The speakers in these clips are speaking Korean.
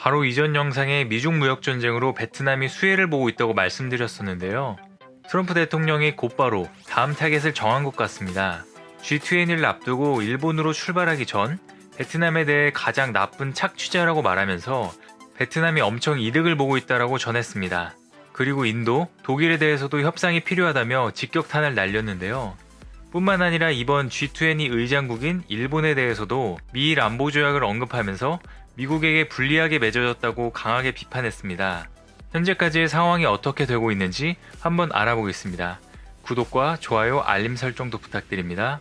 바로 이전 영상에 미중 무역 전쟁으로 베트남이 수혜를 보고 있다고 말씀드렸었는데요. 트럼프 대통령이 곧바로 다음 타겟을 정한 것 같습니다. G20을 앞두고 일본으로 출발하기 전 베트남에 대해 가장 나쁜 착취자라고 말하면서 베트남이 엄청 이득을 보고 있다라고 전했습니다. 그리고 인도, 독일에 대해서도 협상이 필요하다며 직격탄을 날렸는데요. 뿐만 아니라 이번 G20 의장국인 일본에 대해서도 미일 안보 조약을 언급하면서 미국에게 불리하게 맺어졌다고 강하게 비판했습니다. 현재까지의 상황이 어떻게 되고 있는지 한번 알아보겠습니다. 구독과 좋아요, 알림 설정도 부탁드립니다.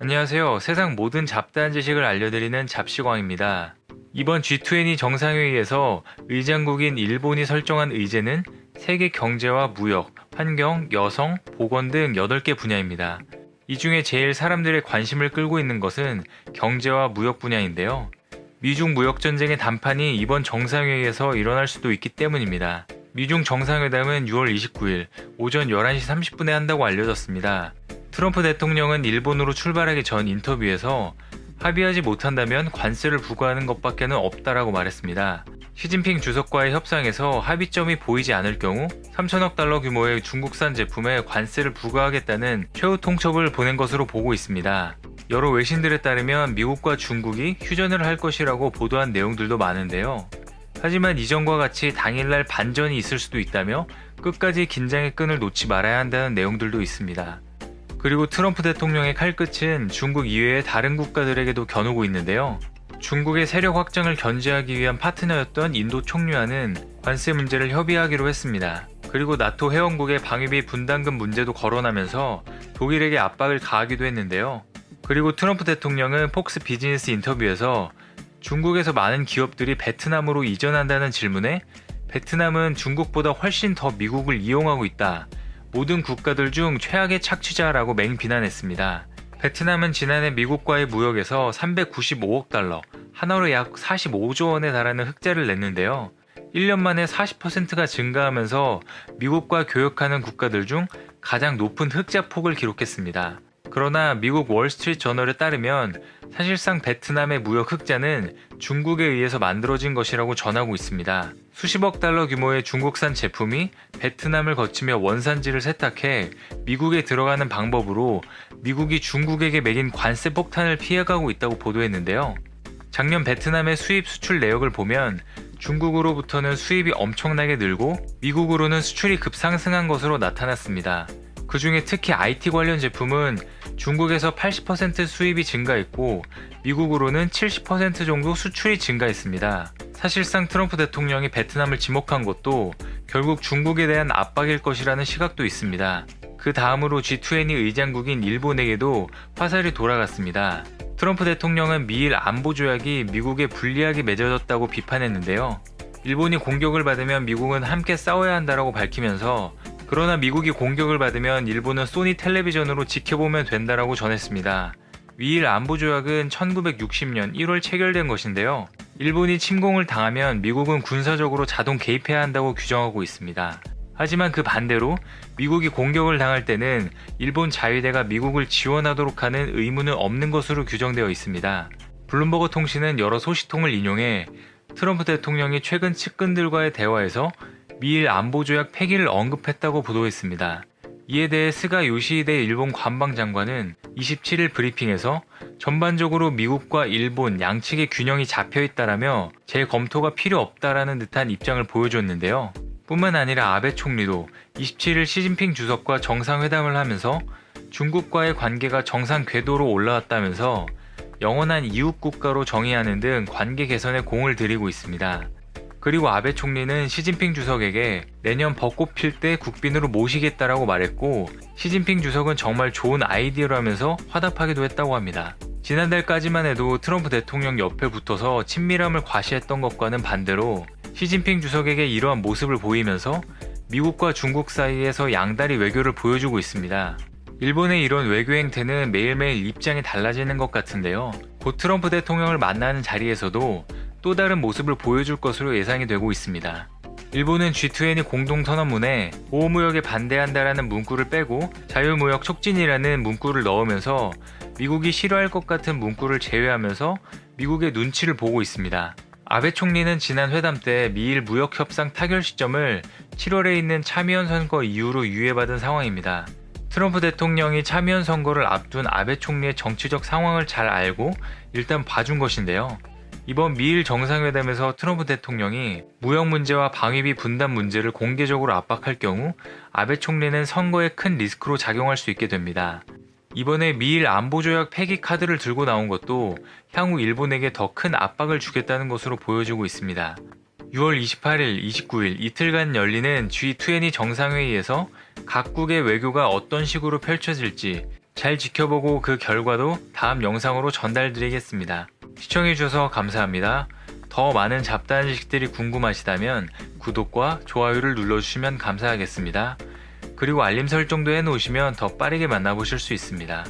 안녕하세요. 세상 모든 잡다한 지식을 알려드리는 잡시광입니다. 이번 G20 정상회의에서 의장국인 일본이 설정한 의제는 세계 경제와 무역, 환경, 여성, 보건 등 8개 분야입니다. 이 중에 제일 사람들의 관심을 끌고 있는 것은 경제와 무역 분야인데요. 미중 무역 전쟁의 단판이 이번 정상회의에서 일어날 수도 있기 때문입니다. 미중 정상회담은 6월 29일 오전 11시 30분에 한다고 알려졌습니다. 트럼프 대통령은 일본으로 출발하기 전 인터뷰에서 합의하지 못한다면 관세를 부과하는 것밖에는 없다라고 말했습니다. 시진핑 주석과의 협상에서 합의점이 보이지 않을 경우 3천억 달러 규모의 중국산 제품에 관세를 부과하겠다는 최후 통첩을 보낸 것으로 보고 있습니다. 여러 외신들에 따르면 미국과 중국이 휴전을 할 것이라고 보도한 내용들도 많은데요. 하지만 이전과 같이 당일날 반전이 있을 수도 있다며 끝까지 긴장의 끈을 놓지 말아야 한다는 내용들도 있습니다. 그리고 트럼프 대통령의 칼끝은 중국 이외의 다른 국가들에게도 겨누고 있는데요. 중국의 세력 확장을 견제하기 위한 파트너였던 인도 총리와는 관세 문제를 협의하기로 했습니다. 그리고 나토 회원국의 방위비 분담금 문제도 거론하면서 독일에게 압박을 가하기도 했는데요. 그리고 트럼프 대통령은 폭스 비즈니스 인터뷰에서 중국에서 많은 기업들이 베트남으로 이전한다는 질문에 베트남은 중국보다 훨씬 더 미국을 이용하고 있다. 모든 국가들 중 최악의 착취자라고 맹비난했습니다. 베트남은 지난해 미국과의 무역에서 395억 달러, 하나로 약 45조 원에 달하는 흑자를 냈는데요. 1년 만에 40%가 증가하면서 미국과 교역하는 국가들 중 가장 높은 흑자 폭을 기록했습니다. 그러나 미국 월스트리트 저널에 따르면 사실상 베트남의 무역 흑자는 중국에 의해서 만들어진 것이라고 전하고 있습니다. 수십억 달러 규모의 중국산 제품이 베트남을 거치며 원산지를 세탁해 미국에 들어가는 방법으로 미국이 중국에게 매긴 관세 폭탄을 피해가고 있다고 보도했는데요. 작년 베트남의 수입 수출 내역을 보면 중국으로부터는 수입이 엄청나게 늘고 미국으로는 수출이 급상승한 것으로 나타났습니다. 그 중에 특히 IT 관련 제품은 중국에서 80% 수입이 증가했고 미국으로는 70% 정도 수출이 증가했습니다. 사실상 트럼프 대통령이 베트남을 지목한 것도 결국 중국에 대한 압박일 것이라는 시각도 있습니다. 그 다음으로 G20 의장국인 일본에게도 화살이 돌아갔습니다. 트럼프 대통령은 미일 안보 조약이 미국에 불리하게 맺어졌다고 비판했는데요. 일본이 공격을 받으면 미국은 함께 싸워야 한다라고 밝히면서 그러나 미국이 공격을 받으면 일본은 소니 텔레비전으로 지켜보면 된다라고 전했습니다. 미일 안보 조약은 1960년 1월 체결된 것인데요. 일본이 침공을 당하면 미국은 군사적으로 자동 개입해야 한다고 규정하고 있습니다. 하지만 그 반대로 미국이 공격을 당할 때는 일본 자위대가 미국을 지원하도록 하는 의무는 없는 것으로 규정되어 있습니다. 블룸버그 통신은 여러 소식통을 인용해 트럼프 대통령이 최근 측근들과의 대화에서 미일 안보조약 폐기를 언급했다고 보도했습니다. 이에 대해 스가 요시히데 일본 관방장관은 27일 브리핑에서 전반적으로 미국과 일본 양측의 균형이 잡혀 있다라며 재검토가 필요 없다라는 듯한 입장을 보여줬는데요. 뿐만 아니라 아베 총리도 27일 시진핑 주석과 정상회담을 하면서 중국과의 관계가 정상 궤도로 올라왔다면서 영원한 이웃 국가로 정의하는 등 관계 개선에 공을 들이고 있습니다. 그리고 아베 총리는 시진핑 주석에게 내년 벚꽃 필 때 국빈으로 모시겠다라고 말했고 시진핑 주석은 정말 좋은 아이디어라면서 화답하기도 했다고 합니다. 지난달까지만 해도 트럼프 대통령 옆에 붙어서 친밀함을 과시했던 것과는 반대로 시진핑 주석에게 이러한 모습을 보이면서 미국과 중국 사이에서 양다리 외교를 보여주고 있습니다. 일본의 이런 외교 행태는 매일매일 입장이 달라지는 것 같은데요. 곧 트럼프 대통령을 만나는 자리에서도 또 다른 모습을 보여줄 것으로 예상이 되고 있습니다. 일본은 G20 공동 선언문에 보호무역에 반대한다라는 문구를 빼고 자유무역 촉진이라는 문구를 넣으면서 미국이 싫어할 것 같은 문구를 제외하면서 미국의 눈치를 보고 있습니다. 아베 총리는 지난 회담 때 미일 무역 협상 타결 시점을 7월에 있는 참의원 선거 이후로 유예받은 상황입니다. 트럼프 대통령이 참의원 선거를 앞둔 아베 총리의 정치적 상황을 잘 알고 일단 봐준 것인데요. 이번 미일 정상회담에서 트럼프 대통령이 무역 문제와 방위비 분담 문제를 공개적으로 압박할 경우 아베 총리는 선거에 큰 리스크로 작용할 수 있게 됩니다. 이번에 미일 안보조약 폐기 카드를 들고 나온 것도 향후 일본에게 더 큰 압박을 주겠다는 것으로 보여지고 있습니다. 6월 28일, 29일 이틀간 열리는 G20 정상회의에서 각국의 외교가 어떤 식으로 펼쳐질지 잘 지켜보고 그 결과도 다음 영상으로 전달드리겠습니다. 시청해주셔서 감사합니다. 더 많은 잡다한 지식들이 궁금하시다면 구독과 좋아요를 눌러주시면 감사하겠습니다. 그리고 알림 설정도 해놓으시면 더 빠르게 만나보실 수 있습니다.